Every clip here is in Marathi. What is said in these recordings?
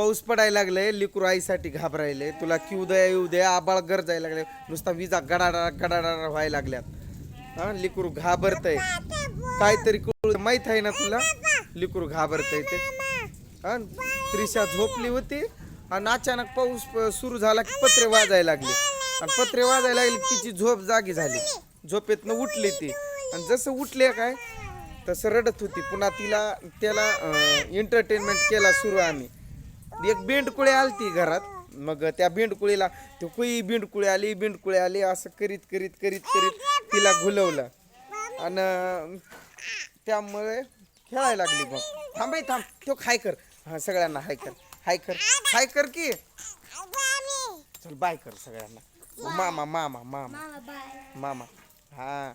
पाऊस पडायला लागलाय लिकरू आईसाठी घाबरायले तुला की उदया येऊ द्या आबाळ गरजायला लागले नुसता विजा गडाडा गडाडा व्हायला लागल्यात. हा लिकरू घाबरतय. काहीतरी कळू माहीत आहे ना तुला? लिकरू घाबरतय ते. हा त्रिशा झोपली होती आणि अचानक पाऊस सुरू झाला की पत्रे वाजायला लागले. आणि पत्रे वाजायला लागले तिची झोप जागी झाली. झोपेतनं उठली ती. आणि जसं उठले काय तसं रडत होती. पुन्हा तिला त्याला एंटरटेनमेंट केला सुरू आम्ही. एक बेंडकुळे आलती घरात. मग त्या बेंडकुळीला ते कुई बेंडकुळी आली बेंडकुळी आली असं करीत करीत करीत करीत तिला घुलवलं. आणि त्यामुळे खेळायला लागली मग. थांबाय थांब. तो हाय कर. हा सगळ्यांना हाय कर. हाय कर. हाय कर की. चल बाय कर सगळ्यांना. मामा मामा मामा. मामा हा.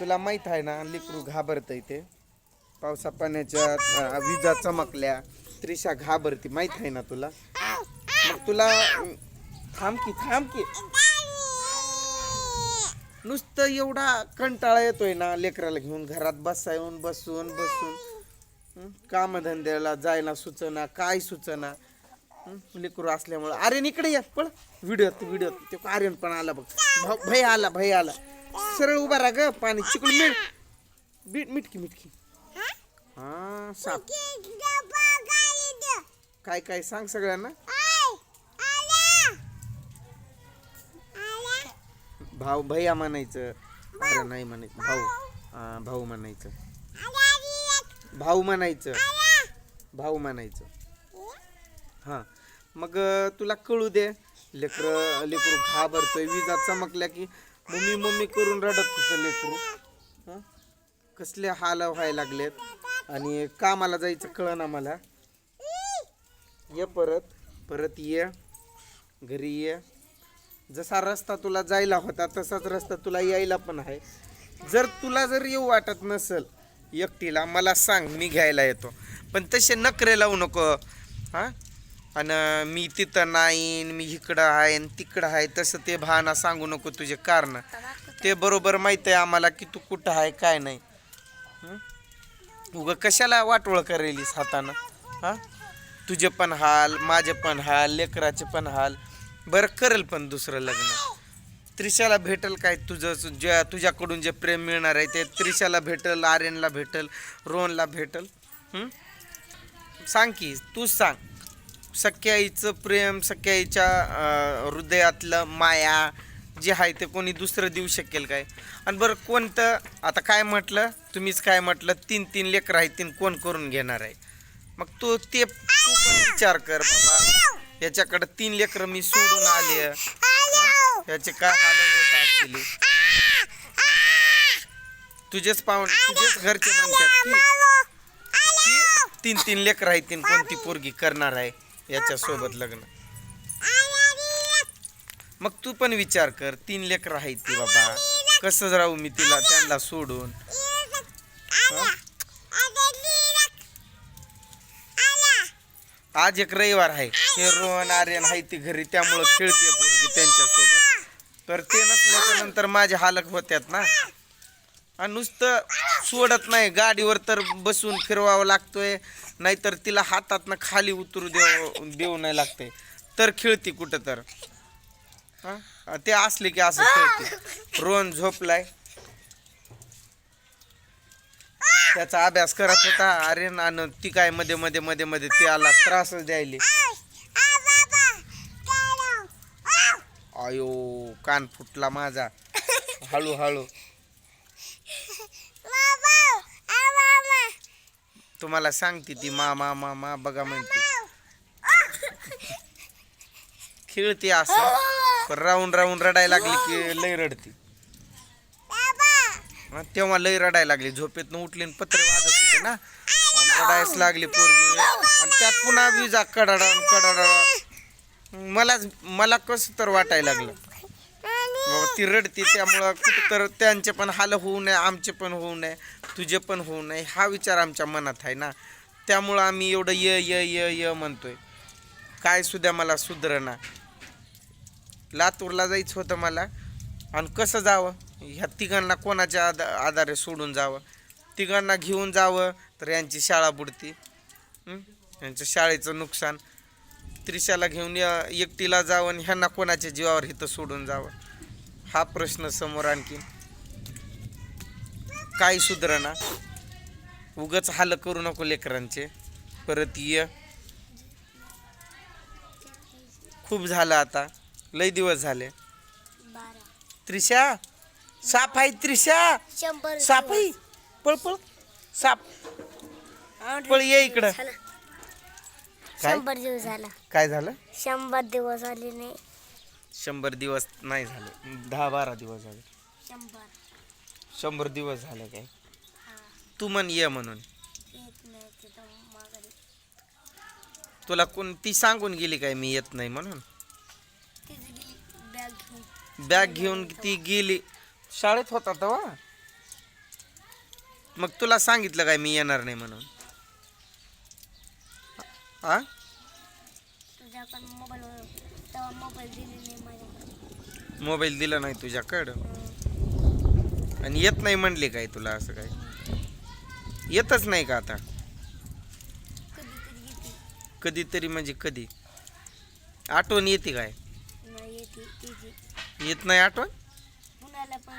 तुला माहीत आहे ना लिकरू घाबरत ते. पावसा पाण्याच्या विजा चमकल्या. त्रिशा घाबरती माहीत आहे ना तुला? मग तुला थांब की थांब की. नुसतं एवढा कंटाळा येतोय ना लेकराला घेऊन घरात बसा येऊन बसून. बसून कामधंद्याला जायला सुचना काय सुचना. लेकरू असल्यामुळं. आर्यन इकडे या पळ. व्हिडिओ व्हिडिओ ते आर्यन पण आला बघ. भय आला भय आला. सरळ उभा राहा ग पाणी चिकून मिळ. बीट मिटकी मिटकी हा साप. काय काय सांग सगळ्यांना? भाऊ भैया म्हणायचं. अरे नाही म्हणायचं. भाऊ. हा भाऊ म्हणायचं. भाऊ म्हणायचं. भाऊ म्हणायचं. हा. मग तुला कळू दे. लेकर लेकरू घाबरतोय. विजा चमकल्या की मम्मी मम्मी करून रडत होतं लेकरू. हं? कसले हाल व्हायला लागलेत. आणि कामाला जायचं कळना मला. ये परत परत ये घरी ये. जसा रस्ता तुला जायला होता तसाच रस्ता तुला यायला पण आहे. जर तुला जर येऊ वाटत नसेल एकटीला मला सांग मी घ्यायला येतो. पण तसे नखरे लावू नको हां? आणि मी तिथं नाही मी इकडं आहे आणि तिकडं आहे तसं ते भाना सांगू नको तुझे कारण. ते बरोबर माहीत आहे आम्हाला की तू कुठं आहे काय नाही. उगं कशाला वाटोळ करेलीस हातानं हां? तुझे पण हाल माझे पण हाल लेकराचे पण हाल. बरं करेल पण दुसरं लग्न. त्रिशाला भेटल काय तुझं? ज्या तुझ्याकडून जे प्रेम मिळणार आहे ते त्रिशाला भेटल आर्यनला भेटल रोहनला भेटल. सांग की तूच सांग. सख्याईचं प्रेम सख्याईच्या हृदयातलं माया जे आहे ते कोणी दुसरं देऊ शकेल काय? आणि बरं कोणतं? आता काय म्हटलं? तुम्हीच काय म्हटलं? तीन तीन लेकर आहेत तीन कोण करून घेणार आहे? मग तू ते तू पण विचार कर बाबा. याच्याकडे तीन लेकर मी सोडून आले. याचे काय हाल होत असतील? तुझेच पाहून तुझेच घरचे म्हणतात की की तीन तीन लेकर आहेत तीन कोणती पोरगी करणार आहे याच्या सोबत लग्न. मग तू पण विचार कर तीन लेकर आहेत ती बाबा. कसं राहू मी तिला त्यांना सोडून? आज एक रविवार आहे. हे रोहन आर्यन आहे ती घरी त्यामुळं खेळते पोरगी त्यांच्यासोबत. तर ते नसल्याच्या नंतर माझे हालक होत्यात ना. आणि नुसतं सोडत नाही गाडीवर तर बसून फिरवावं लागतोय. नाहीतर तिला हातातनं खाली उतरू देव देऊ नाही लागते तर खेळती कुठं तर. हां? ते असले की असं खेळते. रोहन झोपलाय. त्याचा अभ्यास करत होता. अरे आणि ती काय मध्ये मध्ये मध्ये मध्ये ते आला त्रासच द्यायले. अयो कान फुटला माझा. हळूहळू तुम्हाला सांगते ती मा मा मा मा बघा म्हणते. खेळते असं. पण राहून राहून रडायला लागली की लय रडती. तेव्हा लई रडायला लागली. झोपेतनं उठली आणि पत्रे वाजत होते ना. आणि रडायच लागली पोरगी. आणि त्यात पुन्हा विजा कडाडा कडाडा मलाच मला कसं तर वाटायला लागलं. ती रडती त्यामुळं कुठं तर त्यांचे पण हाल होऊ नये आमचे पण होऊ नये तुझे पण होऊ नये हा विचार आमच्या मनात आहे ना. त्यामुळं आम्ही एवढं य य य य म्हणतोय. काय सुद्धा मला सुधरणा. लातूरला जायचं होतं मला. आणि कसं जावं? ह्या तिघांना कोणाच्या आध आधारे सोडून जावं? तिघांना घेऊन जावं तर यांची शाळा बुडती? यांच्या शाळेचं नुकसान. त्रिशाला घेऊन या एकटीला जावं आणि ह्यांना कोणाच्या जीवावर इथं सोडून जावं? हा प्रश्न समोर आणखी. काही सुधारणा? उगच हाल करू नको लेकरांचे. परत ये. खूप झालं आता. लय दिवस झाले. त्रिशा! साप आहे त्रिशा? शंभर साप आहे पळ पळ. साप पळ ये इकडं. झालं. काय? शंभर दिवस झाला. काय झालं? शंभर दिवस आले नाही. शंभर दिवस नाही झाले. दहा बारा दिवस झाले. शंभर. शंभर दिवस झाले काय? तू म्हण ये म्हणून. येत नाही तिथं माघारी. तुला कोण ती सांगून गेली काय मी येत नाही म्हणून? तिथे गेली बॅग घेऊन. बॅग घेऊन ती गेली. शाळेत होता तेव्हा? मग तुला सांगितलं काय मी येणार नाही म्हणून? तुझ्याकडे मोबाईल तेव्हा मोबाईल दिले नाही माझ्याकडे. मोबाईल दिला नाही तुझ्याकडं. आणि येत नाही म्हणले काय तुला असं काय? येतच नाही का आता? कधीतरी येते. कधीतरी म्हणजे कधी? आठवण येते काय? नाही येते तिची येत नाही आठवण? पण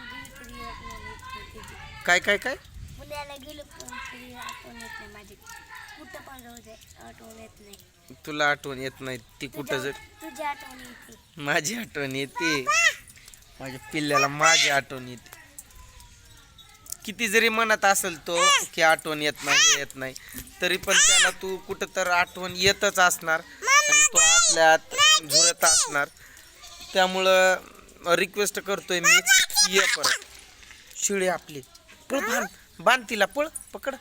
काय काय काय? पुण्याला गेलो पण तरी आठवण येत नाही माझी. कुठं पण जाऊ दे आठवण येत नाही. तुला आठवण येत नाही ती कुठं जर तुझ्या- तुझी आठवण येते. माझी आठवण येते. माझ्या पिल्ल्याला माझी आठवण येते. किती जरी मनात असेल तो की आठवण येत नाही येत नाही तरी पण त्याला तू कुठं तर आठवण येतच असणार आणि तो आपल्यात झुरत असणार. त्यामुळं रिक्वेस्ट करतोय मी. ये परत. शिळे आपली. पळ बांध. बांध तिला पळ. पकड.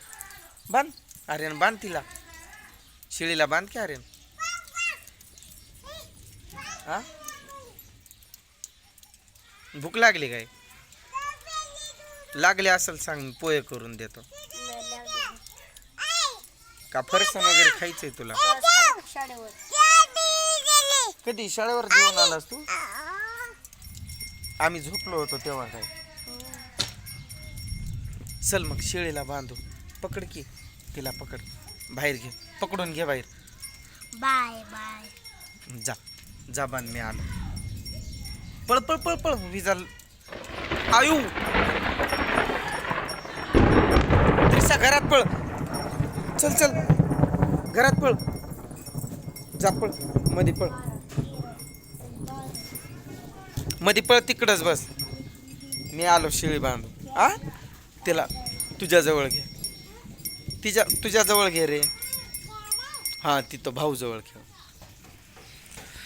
बांध. आर्यन बांध तिला. शिळीला बांध की आर्यन. हा? भूक लागली काय? लागली असेल सांग मी पोहे करून देतो. का फरसाण वगैरे खायचंय तुला? कधी शाळेवर जेवण आलास तू? आम्ही झोपलो होतो तेव्हा काय. चल मग शेळीला बांधू. पकड की. तिला पकड. बाहेर घे. पकडून घे बाहेर. Bye bye. जा. जा बांध मी आलो. पळ पळ पळ पळ. विजा आयु. त्रिशा घरात पळ. चल चल. घरात पळ. जा पळ. मध्ये पळ. मध्ये पळ तिकडच बस. मी आलो शिळी बांधू आ? तिला तुझ्याजवळ घे. तिच्या तुझ्याजवळ घे रे. हां तिथं भाऊजवळ खेळ